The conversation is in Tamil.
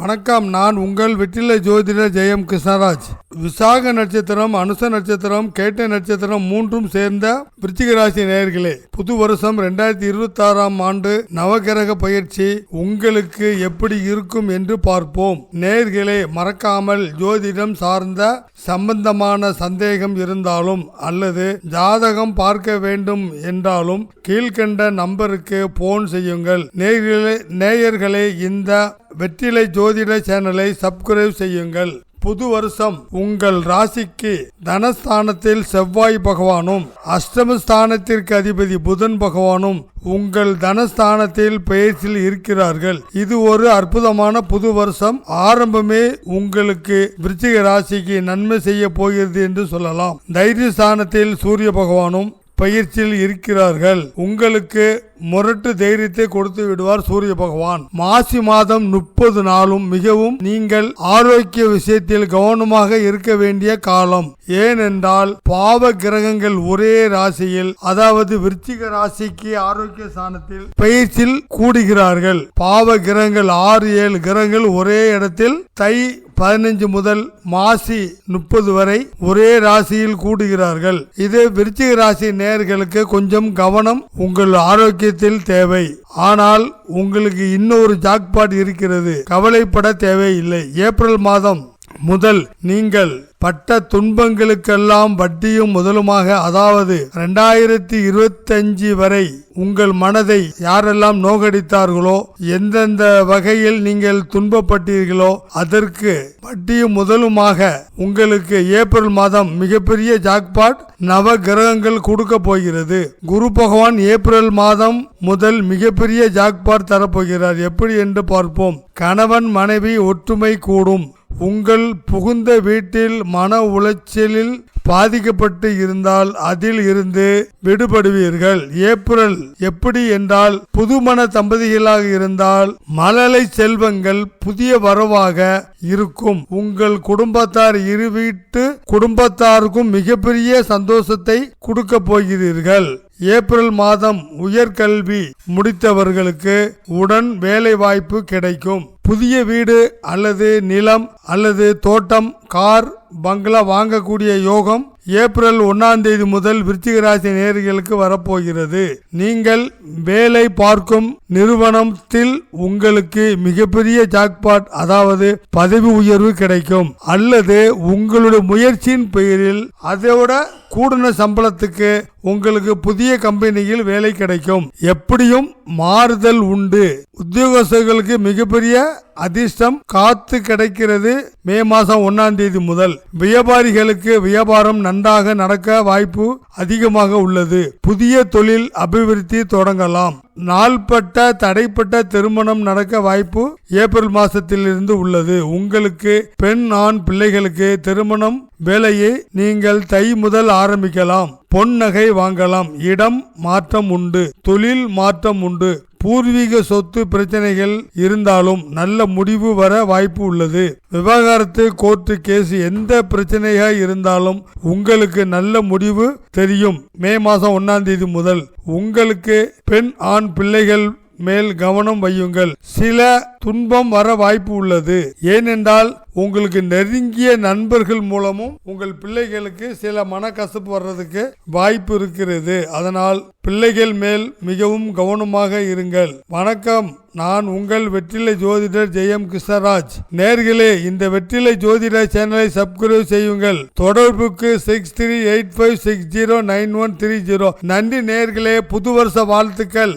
வணக்கம் நான் உங்கள் வெற்றிலை ஜோதிடர் ஜெயம் கிருஷ்ணராஜ். விசாக நட்சத்திரம் அனுச நட்சத்திரம் கேட்டை நட்சத்திரம் மூன்றும் சேர்ந்த விருச்சிக ராசி நேயர்களே புது வருஷம் ரெண்டாயிரத்தி இருபத்தி ஆறாம் ஆண்டு நவகிரக பயிற்சி உங்களுக்கு எப்படி இருக்கும் என்று பார்ப்போம். நேயர்களே மறக்காமல் ஜோதிடம் சார்ந்த சம்பந்தமான சந்தேகம் இருந்தாலும் அல்லது ஜாதகம் பார்க்க வேண்டும் என்றாலும் கீழ்கண்ட நம்பருக்கு போன் செய்யுங்கள். நேயர்களே நேயர்களே இந்த வெற்றிலை ஜோதிட சேனலை சப்ஸ்கிரைப் செய்யுங்கள். புது வருஷம் உங்கள் ராசிக்கு தனஸ்தானத்தில் செவ்வாய் பகவானும் அஷ்டமஸ்தானத்திற்கு அதிபதி புதன் பகவானும் உங்கள் தனஸ்தானத்தில் பெயர்ச்சியில் இருக்கிறார்கள். இது ஒரு அற்புதமான புது வருஷம். ஆரம்பமே உங்களுக்கு விருச்சிக ராசிக்கு நன்மை செய்ய போகிறது என்று சொல்லலாம். தைரியஸ்தானத்தில் சூரிய பகவானும் பயிற்சியில் இருக்கிறார்கள். உங்களுக்கு முரட்டு தைரியத்தை கொடுத்து விடுவார் சூரிய பகவான். மாசி மாதம் முப்பது நாளும் மிகவும் நீங்கள் ஆரோக்கிய விஷயத்தில் கவனமாக இருக்க வேண்டிய காலம். ஏனென்றால் பாவ கிரகங்கள் ஒரே ராசியில் அதாவது விருச்சிக ராசிக்கு ஆரோக்கிய ஸ்தானத்தில் பயிற்சியில் கூடுகிறார்கள். பாவ கிரகங்கள் ஆறு ஏழு கிரகங்கள் ஒரே இடத்தில் தை பதினஞ்சு முதல் மாசி முப்பது வரை ஒரே ராசியில் கூடுகிறார்கள். இது விருச்சிக ராசி நேர்களுக்கு கொஞ்சம் கவனம் உங்கள் ஆரோக்கிய ராஜ்யத்தில் தேவை. ஆனால் உங்களுக்கு இன்னொரு ஜாக்பாட் இருக்கிறது. கவலைப்பட தேவையில்லை. ஏப்ரல் மாதம் முதல் நீங்கள் பட்ட துன்பங்களுக்கெல்லாம் வட்டியும் முதலுமாக அதாவது ரெண்டாயிரத்தி இருபத்தஞ்சு வரை உங்கள் மனதை யாரெல்லாம் நோகடித்தார்களோ எந்தெந்த வகையில் நீங்கள் துன்பப்பட்டீர்களோ அதற்கு வட்டியும் முதலுமாக உங்களுக்கு ஏப்ரல் மாதம் மிகப்பெரிய ஜாக்பாட் நவ கிரகங்கள் கொடுக்க போகிறது. குரு பகவான் ஏப்ரல் மாதம் முதல் மிகப்பெரிய ஜாக்பாட் தரப்போகிறார். எப்படி என்று பார்ப்போம். கணவன் மனைவி ஒற்றுமை கூடும். உங்கள் புகுந்த வீட்டில் மன உளைச்சலில் பாதிக்கப்பட்டு இருந்தால் அதில் இருந்து விடுபடுவீர்கள். ஏப்ரல் எப்படி என்றால் புதுமண தம்பதிகளாக இருந்தால் மழலை செல்வங்கள் புதிய வரவாக இருக்கும். உங்கள் குடும்பத்தார் இரு வீட்டு குடும்பத்தாருக்கும் மிகப்பெரிய சந்தோஷத்தை கொடுக்க போகிறீர்கள். ஏப்ரல் மாதம் உயர்கல்வி முடித்தவர்களுக்கு உடன் வேலை வாய்ப்பு கிடைக்கும். புதிய வீடு அல்லது நிலம் அல்லது தோட்டம் கார் பங்களா வாங்கக்கூடிய யோகம் ஏப்ரல் ஒன்னாம் தேதி முதல் விருச்சிக ராசி நேர்களுக்கு வரப்போகிறது. நீங்கள் வேலை பார்க்கும் நிறுவனத்தில் உங்களுக்கு மிகப்பெரிய ஜாக்பாட் அதாவது பதவி உயர்வு கிடைக்கும். அல்லது உங்களுடைய முயற்சியின் பெயரில் அதோட கூடுன சம்பளத்துக்கு உங்களுக்கு புதிய கம்பெனியில் வேலை கிடைக்கும். எப்படியும் மாறுதல் உண்டு. உத்தியோகஸ்தர்களுக்கு மிகப்பெரிய அதிர்ஷ்டம் காத்து கிடைக்கிறது மே மாதம் ஒன்னாம் தேதி முதல். வியாபாரிகளுக்கு வியாபாரம் நன்றாக நடக்க வாய்ப்பு அதிகமாக உள்ளது. புதிய தொழில் அபிவிருத்தி தொடங்கலாம். நாள்பட்ட தடைப்பட்ட திருமணம் நடக்க வாய்ப்பு ஏப்ரல் மாசத்திலிருந்து உள்ளது. உங்களுக்கு பெண் ஆண் பிள்ளைகளுக்கு திருமணம் வேலையை நீங்கள் தை முதல் ஆரம்பிக்கலாம். பொன் நகை வாங்கலாம். இடம் மாற்றம் உண்டு. தொழில் மாற்றம் உண்டு. பூர்வீக சொத்து பிரச்சனைகள் இருந்தாலும் நல்ல முடிவு வர வாய்ப்பு உள்ளது. விவகாரத்து கோர்ட்டு கேஸ் எந்த பிரச்சனையா இருந்தாலும் உங்களுக்கு நல்ல முடிவு தெரியும். மே மாதம் ஒன்னாம் தேதி முதல். உங்களுக்கு பெண் ஆண் பிள்ளைகள் மேல் கவனம் வையுங்கள். சில துன்பம் வர வாய்ப்பு உள்ளது. ஏனென்றால் உங்களுக்கு நெருங்கிய நண்பர்கள் மூலமும் உங்கள் பிள்ளைகளுக்கு சில மனக்கசப்பு வர்றதுக்கு வாய்ப்பு இருக்கிறது. அதனால் பிள்ளைகள் மேல் மிகவும் கவனமாக இருங்கள். வணக்கம். நான் உங்கள் வெற்றிலை ஜோதிடர் ஜெயம் கிருஷ்ணராஜ். நேர்களே இந்த வெற்றிலை ஜோதிடர் சேனலை சப்ஸ்கிரைப் செய்யுங்கள். தொடர்புக்கு six three eight five six zero nine one three zero நன்றி நேர்களே. புது வருஷ வாழ்த்துக்கள்.